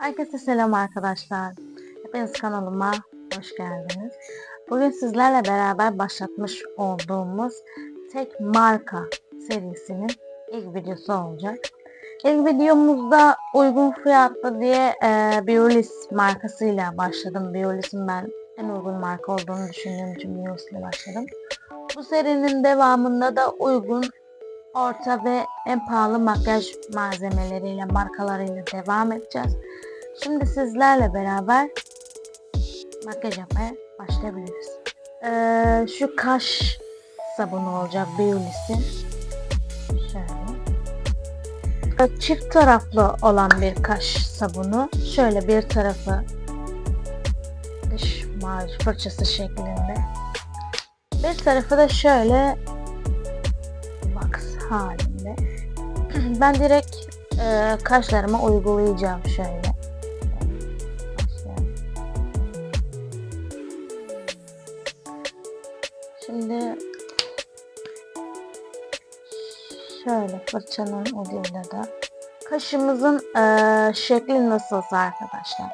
Herkese selam arkadaşlar. Hepiniz kanalıma hoş geldiniz. Bugün sizlerle beraber başlatmış olduğumuz tek marka serisinin ilk videosu olacak. İlk videomuzda uygun fiyatlı diye e, Biolis markasıyla başladım. Biolis'in ben en uygun marka olduğunu düşündüğüm için Biolis ile başladım. Bu serinin devamında da uygun orta ve en pahalı makyaj malzemeleriyle, markalarıyla devam edeceğiz. Şimdi sizlerle beraber makyaj yapmaya başlayabiliriz. Ee, şu kaş sabunu olacak Biolis'in. Şöyle. Çift taraflı olan bir kaş sabunu. Şöyle bir tarafı dış macun fırçası şeklinde. Bir tarafı da şöyle box halinde. Ben direkt e, kaşlarıma uygulayacağım şöyle. Şimdi şöyle fırçanın ucuyla da kaşımızın e, şekli nasılsa arkadaşlar.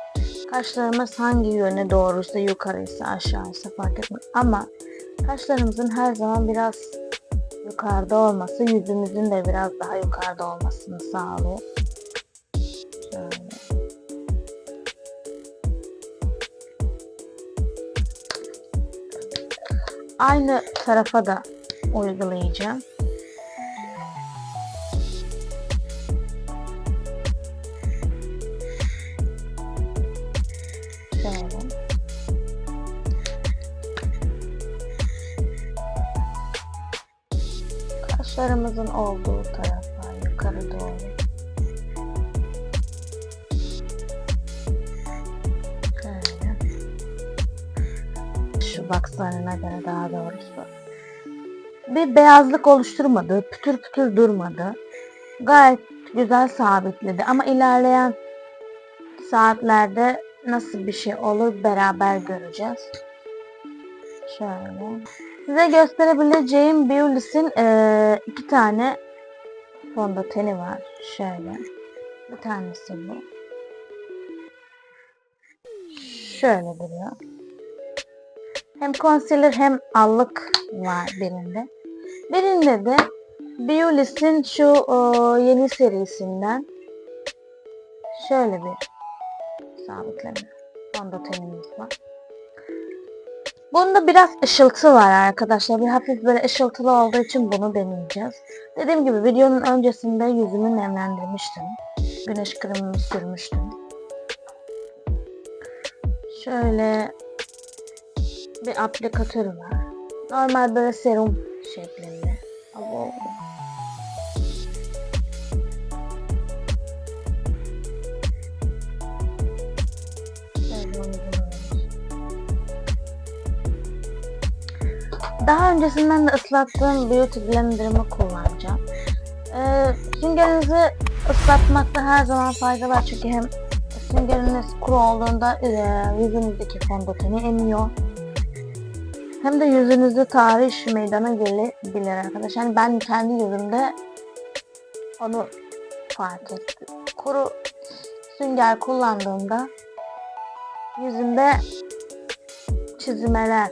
Kaşlarımız hangi yöne doğruysa yukarıysa aşağıysa fark etmez. Ama kaşlarımızın her zaman biraz yukarıda olması yüzümüzün de biraz daha yukarıda olmasını sağlıyor. Aynı tarafa da uygulayacağım. Kaşlarımızın olduğu tarafa yukarı doğru. Şu bakslarına göre daha doğrusu. Bir beyazlık oluşturmadı, pütür pütür durmadı. Gayet güzel sabitledi ama ilerleyen saatlerde nasıl bir şey olur beraber göreceğiz. Şöyle. Size gösterebileceğim Biolis'in eee, iki tane fondöteni var. Şöyle. Bir tanesi bu. Şöyle duruyor. Hem concealer hem allık var birinde. Birinde de Biolis'in şu eee, yeni serisinden şöyle bir sabitleme fondötenimiz var. Bunda biraz ışıltı var arkadaşlar. Bir hafif böyle ışıltılı olduğu için bunu deneyeceğiz. Dediğim gibi videonun öncesinde yüzümü nemlendirmiştim. Güneş kremimi sürmüştüm. Şöyle bir aplikatörü var. Normal böyle serum şeklinde. Uyguluyoruz. Daha öncesinden de ıslattığım Beauty Blender'ımı kullanacağım. Ee, süngerinizi ıslatmakta her zaman fayda var çünkü hem süngeriniz kuru olduğunda e, yüzünüzdeki fondöteni emiyor. Hem de yüzünüzde tahriş meydana gelebilir arkadaşlar. Yani ben kendi yüzümde onu fark ettim. Kuru sünger kullandığımda yüzümde çizmeler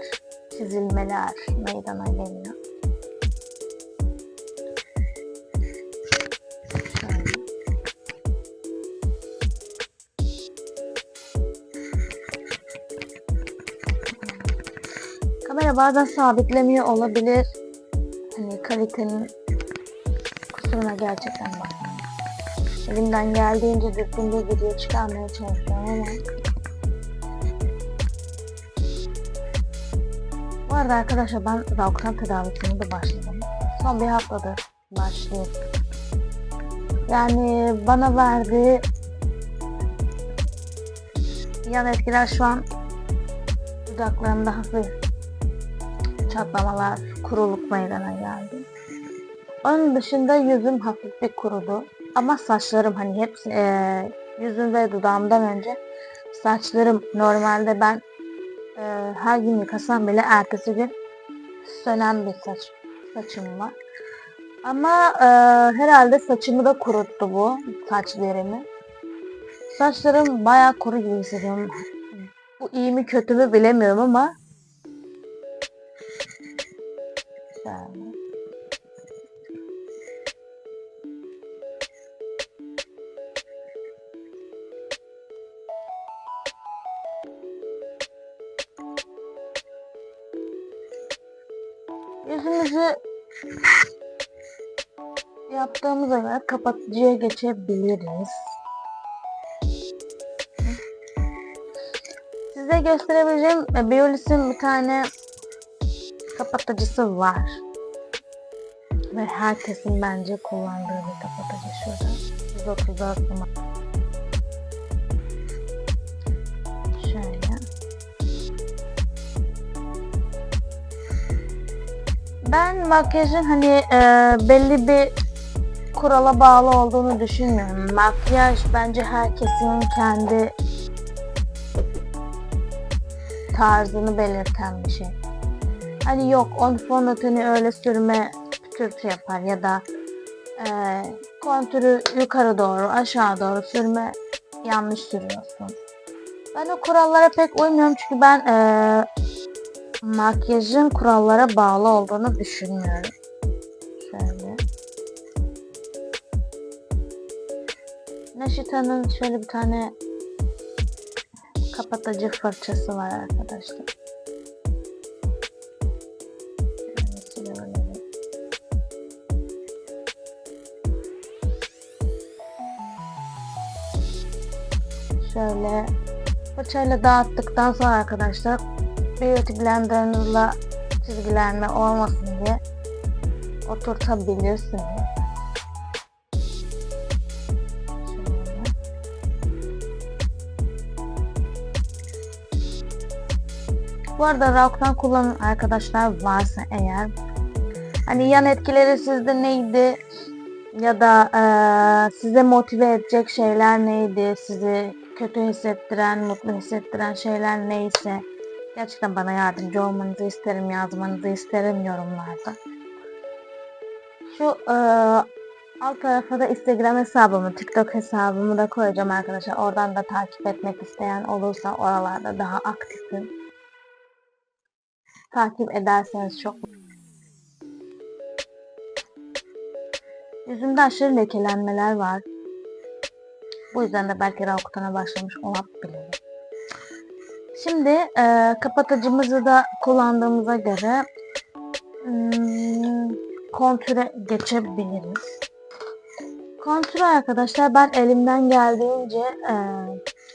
çizilmeler meydana geliyor. Bazen sabitlemiyor olabilir. Hani kalitenin kusuruna gerçekten bakmıyorum. Elimden geldiğince düzgün bir video çıkarmaya çalışıyorum ama Bu arada arkadaşlar ben Rauktan tedavisine de başladım. Son bir haftadır başlayıp. Yani bana verdiği yan etkiler şu an dudaklarımda hafif çatlamalar, kuruluk meydana geldi. Onun dışında yüzüm hafif bir kurudu. Ama saçlarım hani hepsi eee yüzüm ve dudağımdan önce saçlarım normalde ben ee, her gün yıkasam bile ertesi gün sönen bir saç saçım var. Ama e, herhalde saçımı da kuruttu bu saç derimi. Saçlarım bayağı kuru gibi hissediyorum. Bu iyi mi kötü mü bilemiyorum ama. Şöyle. Yüzümüzü yaptığımıza göre kapatıcıya geçebiliriz. Size gösterebileceğim e, Biolis'in bir tane kapatıcısı var. Ve herkesin bence kullandığı bir kapatıcı şurada. 134 numara. Şöyle. Ben makyajın hani e, belli bir kurala bağlı olduğunu düşünmüyorum. Makyaj bence herkesin kendi tarzını belirten bir şey. Hani yok on fondöteni öyle sürme pütürtü yapar ya da e, kontürü yukarı doğru aşağı doğru sürme yanlış sürüyorsun. Ben o kurallara pek uymuyorum çünkü ben e, makyajın kurallara bağlı olduğunu düşünmüyorum. Şöyle. Neşita'nın şöyle bir tane kapatıcı fırçası var arkadaşlar. Şöyle fırçayla dağıttıktan sonra arkadaşlar Beauty Blender'ınızla çizgilenme olmasın diye oturtabilirsiniz. Bu arada Rauk'tan kullanan arkadaşlar varsa eğer hani yan etkileri sizde neydi ya da eee, size motive edecek şeyler neydi sizi kötü hissettiren mutlu hissettiren şeyler neyse gerçekten bana yardımcı olmanızı isterim yazmanızı isterim yorumlarda. Şu eee, alt tarafa da instagram hesabımı tiktok hesabımı da koyacağım arkadaşlar. Oradan da takip etmek isteyen olursa oralarda daha aktifim. Takip ederseniz çok Yüzümde aşırı lekelenmeler var. Bu yüzden de belki Rauktan'a başlamış olabilirim. Şimdi e, kapatıcımızı da kullandığımıza göre hmm, kontüre geçebiliriz. Kontürü arkadaşlar ben elimden geldiğince e,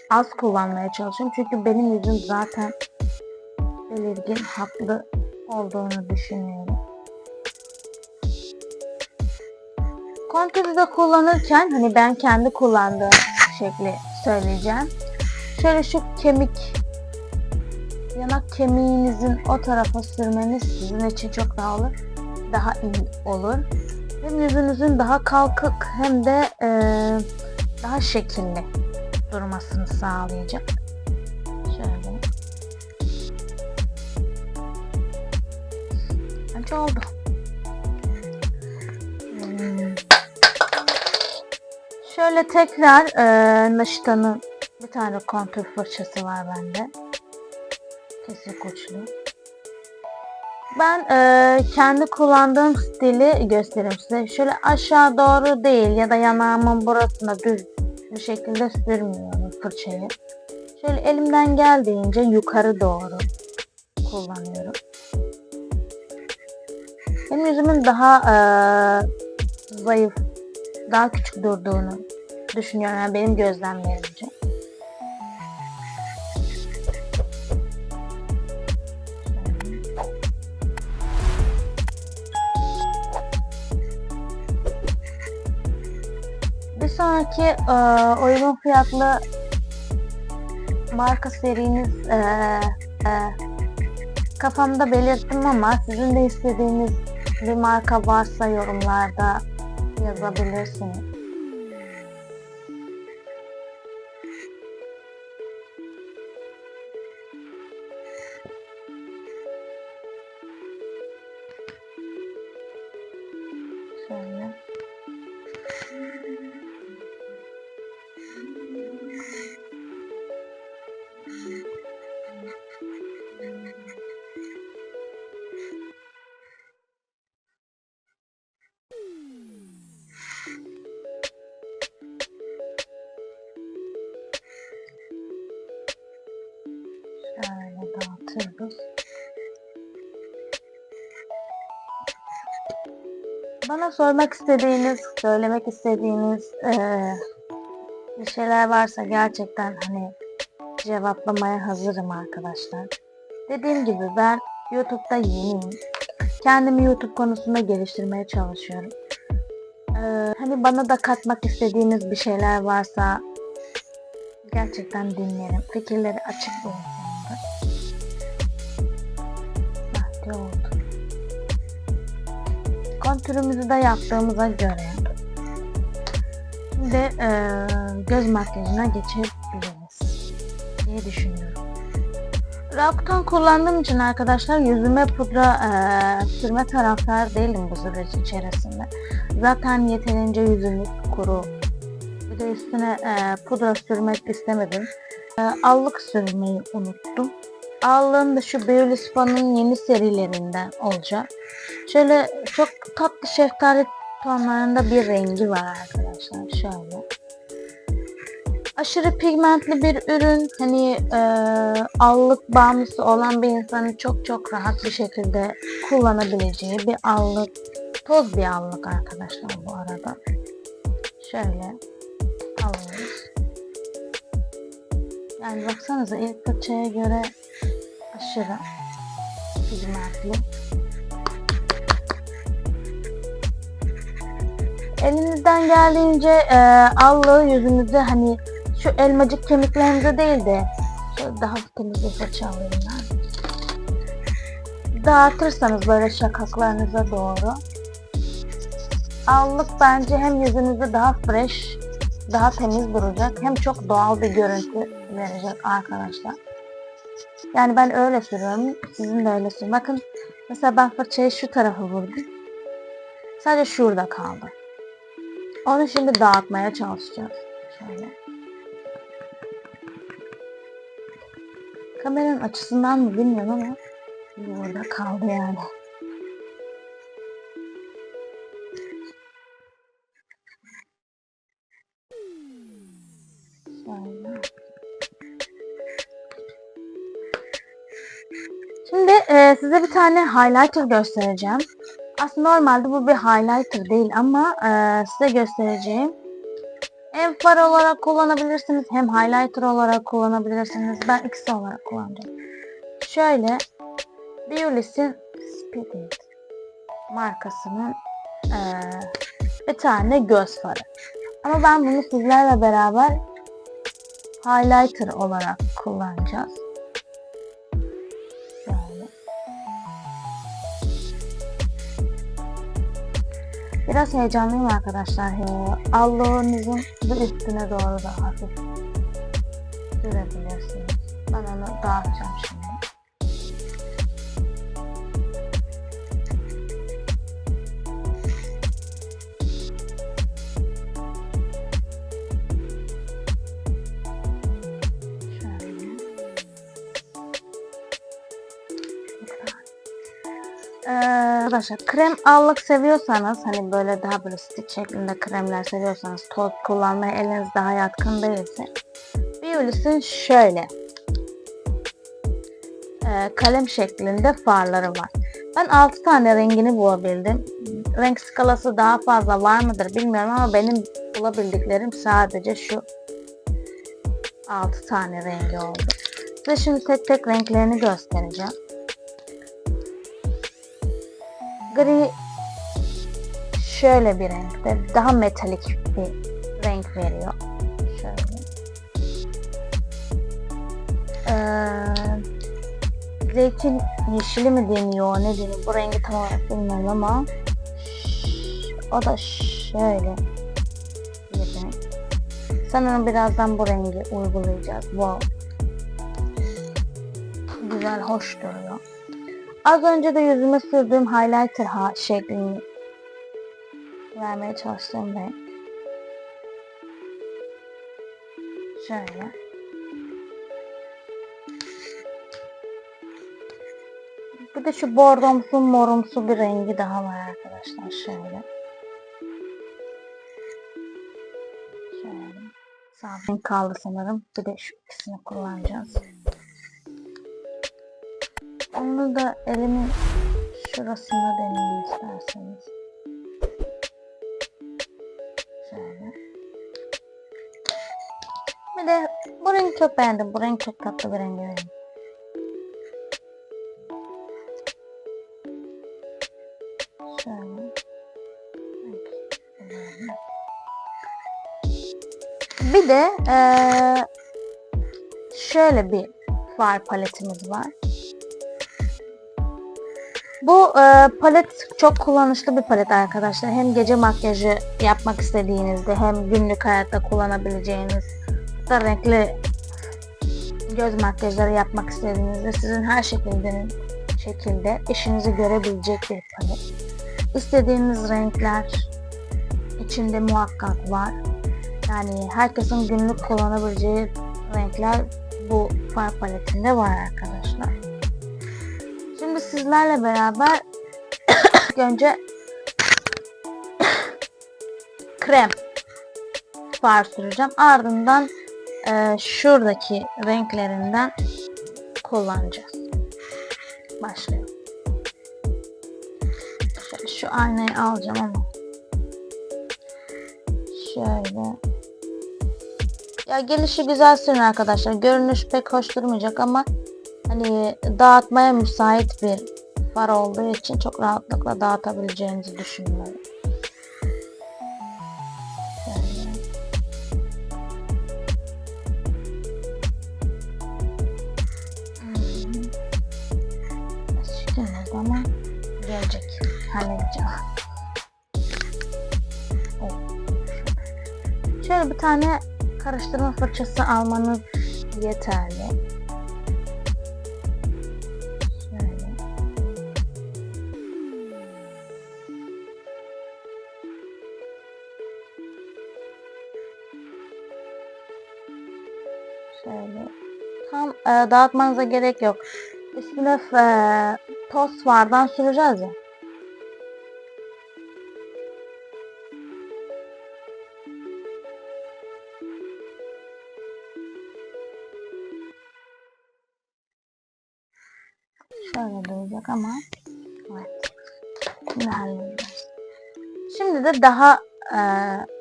az kullanmaya çalışıyorum. Çünkü benim yüzüm zaten belirgin hatlı olduğunu düşünüyorum. Kontürü de kullanırken hani ben kendi kullandığım şekli söyleyeceğim. Şöyle şu kemik yanak kemiğinizin o tarafa sürmeniz sizin için çok daha olur. Daha iyi olur. Hem yüzünüzün daha kalkık hem de eee, daha şekilli durmasını sağlayacak. Şöyle. Bence oldu. Şöyle tekrar eee Naşita'nın bir tane kontür fırçası var bende. Kesik uçlu. Ben eee, kendi kullandığım stili göstereyim size. Şöyle aşağı doğru değil ya da yanağımın burasına düz bir şekilde sürmüyorum fırçayı. Şöyle elimden geldiğince yukarı doğru kullanıyorum. Benim yüzümün daha eee, zayıf, daha küçük durduğunu düşünüyorum. Yani benim gözlemlerimce. Bir sonraki eee, uygun fiyatlı marka seriniz eee, eee, kafamda belirttim ama sizin de istediğiniz bir marka varsa yorumlarda yazabilirsiniz. Sormak istediğiniz, söylemek istediğiniz eee, bir şeyler varsa gerçekten hani cevaplamaya hazırım arkadaşlar. Dediğim gibi ben YouTube'da yeniyim. Kendimi YouTube konusunda geliştirmeye çalışıyorum. Eee, hani bana da katmak istediğiniz bir şeyler varsa gerçekten dinlerim. Fikirleri açık bir Kontürümüzü de yaptığımıza göre şimdi eee, göz makyajına geçebiliriz diye düşünüyorum. Raktan kullandığım için arkadaşlar yüzüme pudra eee, sürme taraftar değilim bu süreç içerisinde. Zaten yeterince yüzümüz kuru. Bir de üstüne eee, pudra sürmek istemedim. Eee, allık sürmeyi unuttum. Allığım da şu Beauty Spa'nın yeni serilerinden olacak. Şöyle çok tatlı şeftali tonlarında bir rengi var arkadaşlar. Şöyle. Aşırı pigmentli bir ürün. Hani e, allık bağımlısı olan bir insanın çok çok rahat bir şekilde kullanabileceği bir allık. Toz bir allık arkadaşlar bu arada. Şöyle alıyoruz. Yani baksanıza ilk fırçaya göre aşırı pigmentli. Elinizden geldiğince e, allığı yüzünüzde hani şu elmacık kemiklerinize değil de daha temiz bir fırça alayım ben. Dağıtırsanız böyle şakaklarınıza doğru. Allık bence hem yüzünüzde daha fresh, daha temiz duracak hem çok doğal bir görüntü verecek arkadaşlar. Yani ben öyle sürüyorum. Sizin de öyle sürün. Bakın mesela ben fırçayı şu tarafa vurdum. Sadece şurada kaldı. Onu şimdi dağıtmaya çalışacağız. Şöyle. Kameranın açısından mı bilmiyorum ama burada kaldı yani. Şimdi e, size bir tane highlighter göstereceğim. Aslında normalde bu bir highlighter değil ama e, size göstereceğim. Hem far olarak kullanabilirsiniz hem highlighter olarak kullanabilirsiniz. Ben ikisi olarak kullanacağım. Şöyle Biolis'in Speeding markasının e, bir tane göz farı. Ama ben bunu sizlerle beraber highlighter olarak kullanacağız. Biraz heyecanlıyım arkadaşlar. Ee, Allığınızın bir üstüne doğru da hafif sürebilirsiniz. Ben onu dağıtacağım arkadaşlar krem allık seviyorsanız hani böyle daha böyle stick şeklinde kremler seviyorsanız toz kullanmaya eliniz daha yatkın değilse Biolis'in şöyle e, kalem şeklinde farları var. Ben 6 tane rengini bulabildim. Renk skalası daha fazla var mıdır bilmiyorum ama benim bulabildiklerim sadece şu 6 tane rengi oldu. Size şimdi tek tek renklerini göstereceğim. Gri şöyle bir renkte. Daha metalik bir renk veriyor. Şöyle. Ee, zeytin yeşili mi deniyor ne deniyor bu rengi tam olarak bilmiyorum ama o da şöyle bir renk. Sanırım birazdan bu rengi uygulayacağız. Bu güzel, hoş duruyor. Az önce de yüzüme sürdüğüm highlighter ha şeklini vermeye çalıştığım renk. Şöyle. Bir de şu bordomsu morumsu bir rengi daha var arkadaşlar. Şöyle. Şöyle. Sağ renk kaldı sanırım. Bir de şu ikisini kullanacağız. Onu da elimin şurasında deneyim isterseniz. Şöyle. Bir de bu rengi çok beğendim. Bu renk çok tatlı bir rengi benim. Şöyle. Bir de eee, şöyle bir far paletimiz var. Bu eee, palet çok kullanışlı bir palet arkadaşlar. Hem gece makyajı yapmak istediğinizde hem günlük hayatta kullanabileceğiniz da renkli göz makyajları yapmak istediğinizde sizin her şekilde şekilde işinizi görebilecek bir palet. İstediğiniz renkler içinde muhakkak var. Yani herkesin günlük kullanabileceği renkler bu far paletinde var arkadaşlar. Sizlerle beraber önce krem far süreceğim. Ardından e, şuradaki renklerinden kullanacağız. Başlayalım. Şöyle şu aynayı alacağım ama şöyle ya gelişi güzel sürün arkadaşlar. Görünüş pek hoş durmayacak ama hani dağıtmaya müsait bir far olduğu için çok rahatlıkla dağıtabileceğinizi düşünüyorum. Ama gelecek. Halledeceğim. Şöyle bir tane karıştırma fırçası almanız yeterli. Şöyle. Tam e, dağıtmanıza gerek yok. Üstüne e, toz fardan süreceğiz ya. Şöyle duracak ama evet. Şimdi. Şimdi de daha e,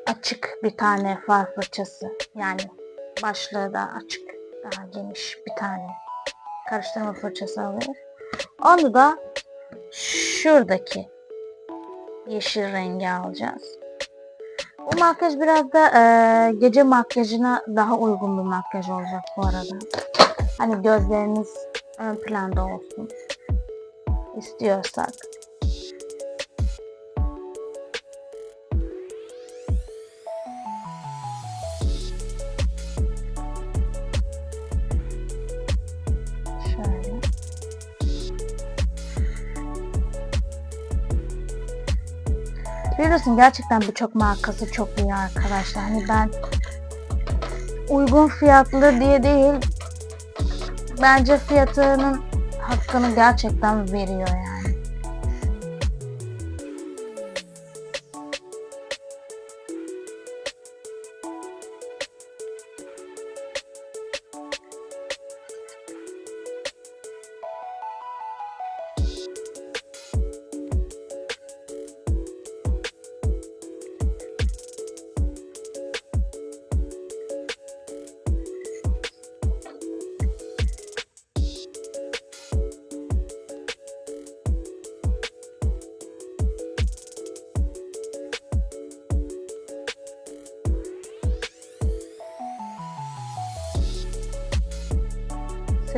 açık bir tane far fırçası. Yani başlığı da açık. Daha geniş bir tane karıştırma fırçası alıyoruz. Onu da şuradaki yeşil rengi alacağız. Bu makyaj biraz da e, gece makyajına daha uygun bir makyaj olacak bu arada. Hani gözleriniz ön planda olsun istiyorsak. Biliyorsun gerçekten birçok markası çok iyi arkadaşlar. Hani ben uygun fiyatlı diye değil bence fiyatının hakkını gerçekten veriyor yani.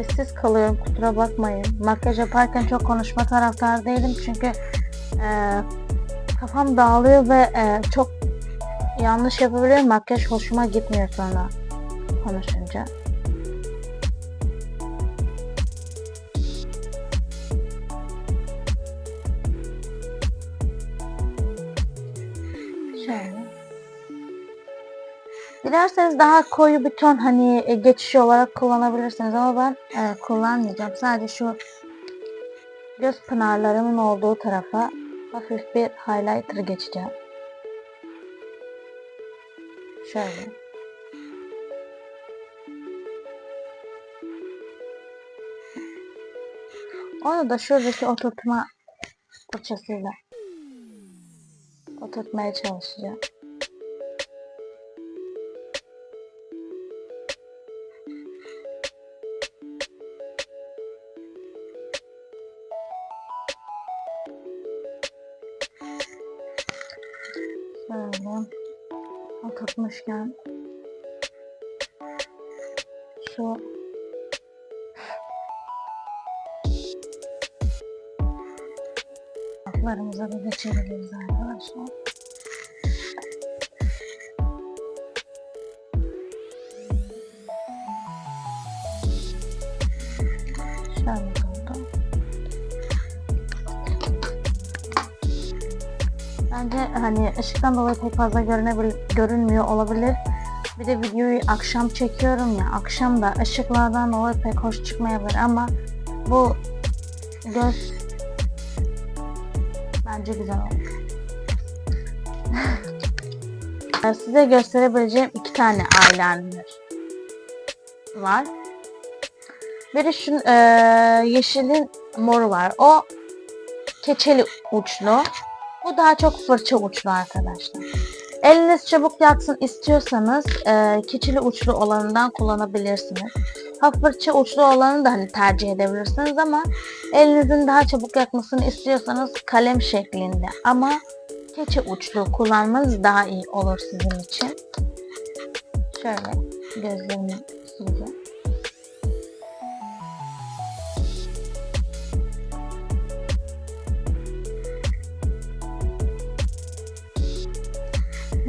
Sessiz kalıyorum kusura bakmayın. Makyaj yaparken çok konuşma taraftar değilim çünkü e, kafam dağılıyor ve e, çok yanlış yapabiliyorum. Makyaj hoşuma gitmiyor sonra konuşunca. Daha koyu bir ton hani e, geçiş olarak kullanabilirsiniz ama ben e, kullanmayacağım. Sadece şu göz pınarlarımın olduğu tarafa hafif bir highlighter geçeceğim. Şöyle. Onu da şuradaki oturtma fırçasıyla oturtmaya çalışacağım. Oturtmuşken şu. Altlarımıza da geçebiliriz arkadaşlar. Şöyle Bence hani ışıktan dolayı pek fazla görünebil görünmüyor olabilir. Bir de videoyu akşam çekiyorum ya. Akşam da ışıklardan dolayı pek hoş çıkmayabilir ama bu göz bence güzel oldu. Size gösterebileceğim iki tane eyeliner var. Biri şu e, yeşilin moru var. O keçeli uçlu. Bu daha çok fırça uçlu arkadaşlar. Eliniz çabuk yatsın istiyorsanız e, keçili uçlu olanından kullanabilirsiniz. Ha fırça uçlu olanı da hani tercih edebilirsiniz ama elinizin daha çabuk yakmasını istiyorsanız kalem şeklinde ama keçi uçlu kullanmanız daha iyi olur sizin için. Şöyle gözlerimi sileceğim.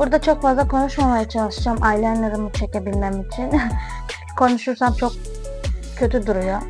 Burada çok fazla konuşmamaya çalışacağım eyelinerımı çekebilmem için. Konuşursam çok kötü duruyor.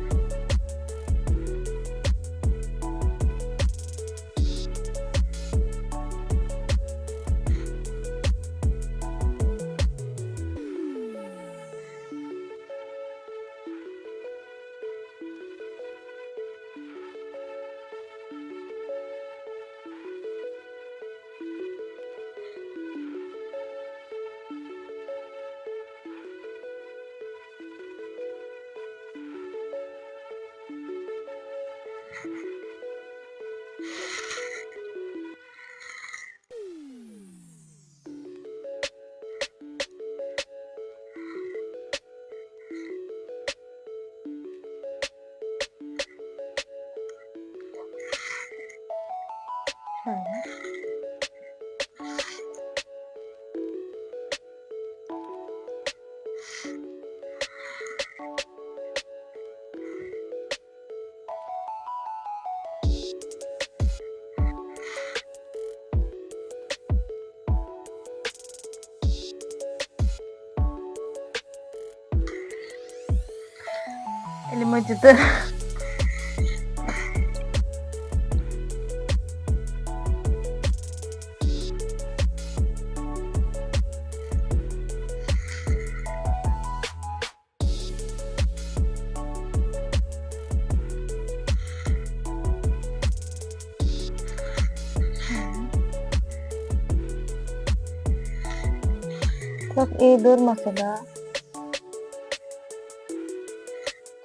Çok iyi durmasa da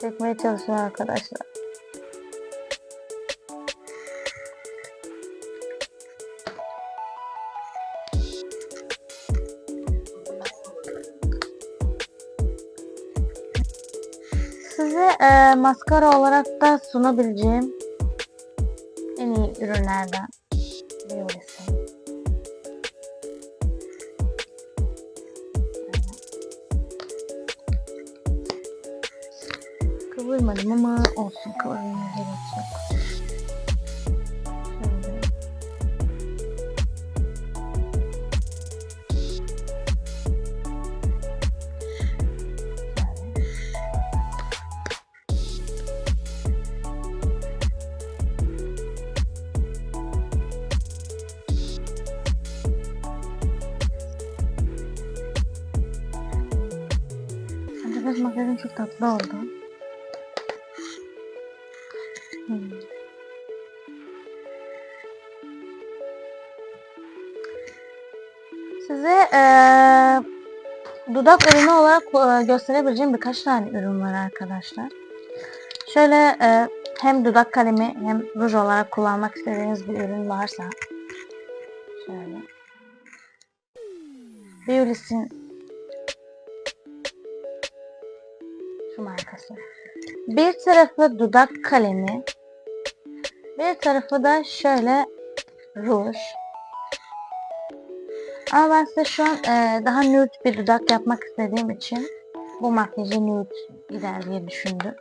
çekmeye çalışıyorum arkadaşlar. Size e, maskara olarak da sunabileceğim en iyi ürünlerden Kıvırmadım ama olsun kıvırmaya gerek yok. Şöyle. Makyajım çok tatlı oldu. Dudak ürünü olarak eee, gösterebileceğim birkaç tane ürün var arkadaşlar. Şöyle eee, hem dudak kalemi hem ruj olarak kullanmak istediğiniz bir ürün varsa şöyle Beulis'in şu markası. Bir tarafı dudak kalemi bir tarafı da şöyle ruj. Ama ben size şu an e, daha nude bir dudak yapmak istediğim için bu makyajı nude gider diye düşündüm.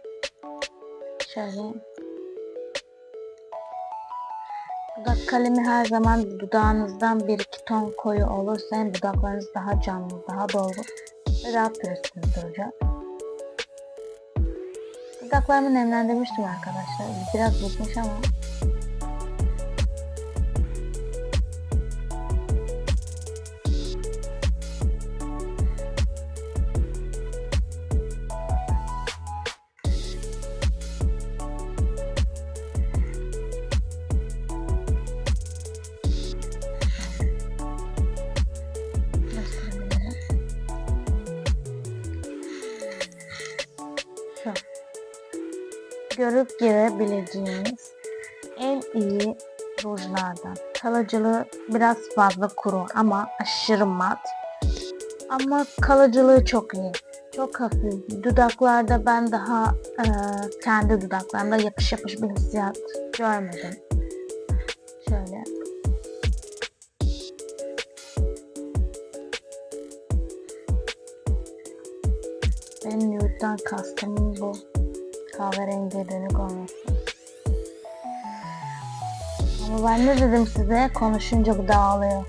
Şöyle. Dudak kalemi her zaman dudağınızdan bir iki ton koyu olursa hem dudaklarınız daha canlı, daha dolgu ve daha pürüzsüz duracak. Dudaklarımı nemlendirmiştim arkadaşlar. Biraz bitmiş ama Görüp girebileceğiniz en iyi rujlardan. Kalıcılığı biraz fazla kuru ama aşırı mat. Ama kalıcılığı çok iyi. Çok hafif. Dudaklarda ben daha e, kendi dudaklarımda yapış yapış bir hissiyat görmedim. Şöyle. Benim nude'dan kastım bu. Kahverengi dönük olması. Ama ben ne dedim size? Konuşunca bu dağılıyor.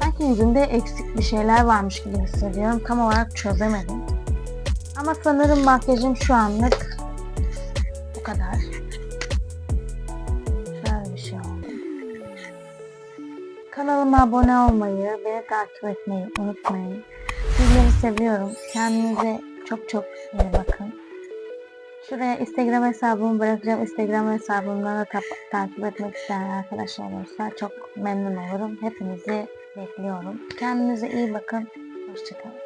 Sanki yüzümde eksik bir şeyler varmış gibi hissediyorum. Tam olarak çözemedim. Ama sanırım makyajım şu anlık Kanalıma abone olmayı ve takip etmeyi unutmayın. Sizleri seviyorum. Kendinize çok çok iyi bakın. Şuraya Instagram hesabımı bırakacağım. Instagram hesabımdan da takip etmek isteyen arkadaşlar olursa çok memnun olurum. Hepinizi bekliyorum. Kendinize iyi bakın. Hoşçakalın.